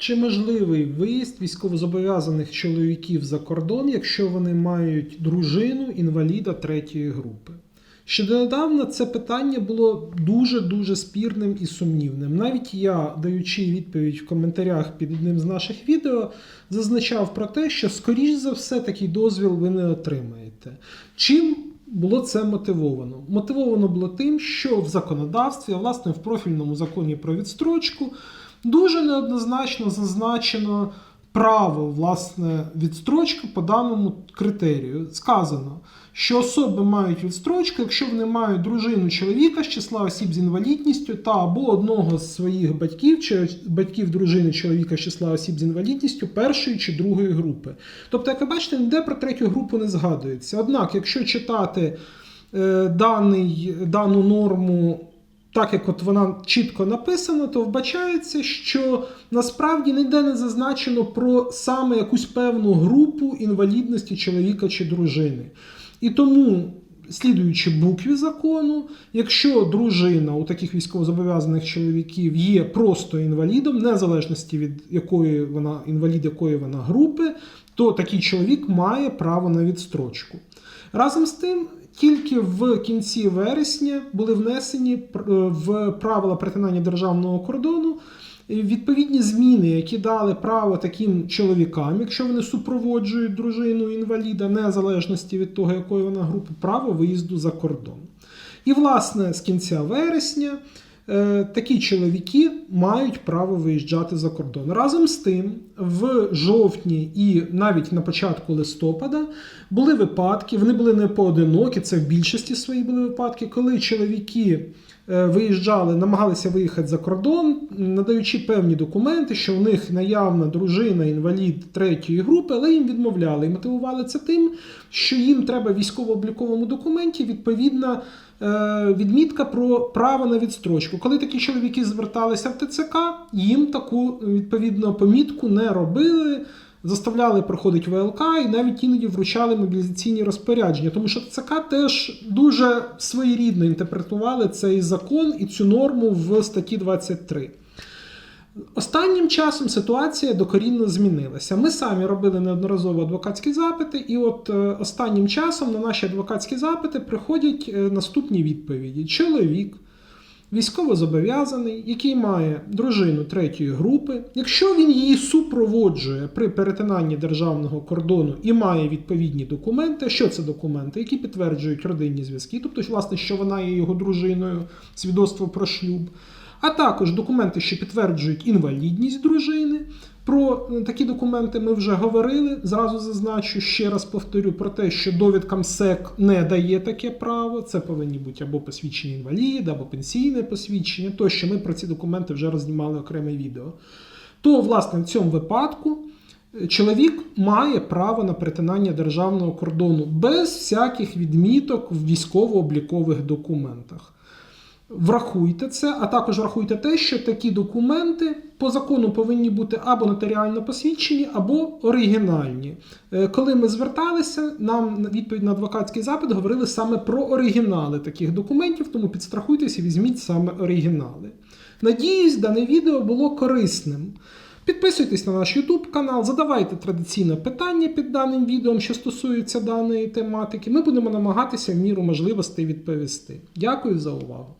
Чи можливий виїзд військовозобов'язаних чоловіків за кордон, якщо вони мають дружину інваліда третьої групи? Ще донедавна це питання було дуже-дуже спірним і сумнівним. Навіть я, даючи відповідь в коментарях під одним з наших відео, зазначав про те, що, скоріш за все, такий дозвіл ви не отримаєте. Чим було це мотивовано? Мотивовано було тим, що в законодавстві, а власне в профільному законі про відстрочку, дуже неоднозначно зазначено право власне відстрочки по даному критерію. Сказано, що особи мають відстрочку, якщо вони мають дружину чоловіка з числа осіб з інвалідністю та або одного з своїх батьків чи батьків дружини чоловіка з числа осіб з інвалідністю першої чи другої групи. Тобто, як ви бачите, ніде про третю групу не згадується. Однак, якщо читати е, даний, дану норму так як от вона чітко написана, то вбачається, що насправді ніде не зазначено про саме якусь певну групу інвалідності чоловіка чи дружини. І тому, слідуючи букві закону, якщо дружина у таких військовозобов'язаних чоловіків є просто інвалідом, незалежності від якої вона інвалід якої вона групи, то такий чоловік має право на відстрочку. Разом з тим, тільки в кінці вересня були внесені пр- в правила перетинання державного кордону відповідні зміни, які дали право таким чоловікам, якщо вони супроводжують дружину інваліда, незалежності від того, якої вона групи, право виїзду за кордон. І, власне, з кінця вересня е, такі чоловіки мають право виїжджати за кордон. Разом з тим, в жовтні і навіть на початку листопада були випадки, вони були не поодинокі, це в більшості своїх були випадки, коли чоловіки е, виїжджали, намагалися виїхати за кордон, надаючи певні документи, що у них наявна дружина, інвалід третьої групи, але їм відмовляли і мотивували це тим, що їм треба військово-обліковому документі відповідна е, відмітка про право на відстрочку. Коли такі чоловіки зверталися в ТЦК, їм таку відповідно помітку не робили. Заставляли проходити ВЛК і навіть іноді вручали мобілізаційні розпорядження, тому що ТЦК теж дуже своєрідно інтерпретували цей закон і цю норму в статті 23. Останнім часом ситуація докорінно змінилася. Ми самі робили неодноразово адвокатські запити, і от е, останнім часом на наші адвокатські запити приходять е, наступні відповіді: чоловік. Військовозобов'язаний, який має дружину третьої групи, якщо він її супроводжує при перетинанні державного кордону і має відповідні документи, що це документи, які підтверджують родинні зв'язки, тобто, власне, що вона є його дружиною, свідоцтво про шлюб, а також документи, що підтверджують інвалідність дружини. Про е, такі документи ми вже говорили. Зразу зазначу, ще раз повторю про те, що довідка МСЕК не дає таке право. Це повинні бути або посвідчення інваліда, або пенсійне посвідчення. Тощо ми про ці документи вже рознімали окреме відео. То, власне, в цьому випадку е, чоловік має право на перетинання державного кордону без всяких відміток в військово-облікових документах. Врахуйте це, а також врахуйте те, що такі документи по закону повинні бути або нотаріально посвідчені, або оригінальні. Е, Коли ми зверталися, нам на відповідь на адвокатський запит говорили саме про оригінали таких документів, тому підстрахуйтеся і візьміть саме оригінали. Надіюсь, дане відео було корисним. Підписуйтесь на наш YouTube канал, задавайте традиційне питання під даним відео, що стосується даної тематики. Ми будемо намагатися в міру можливостей відповісти. Дякую за увагу.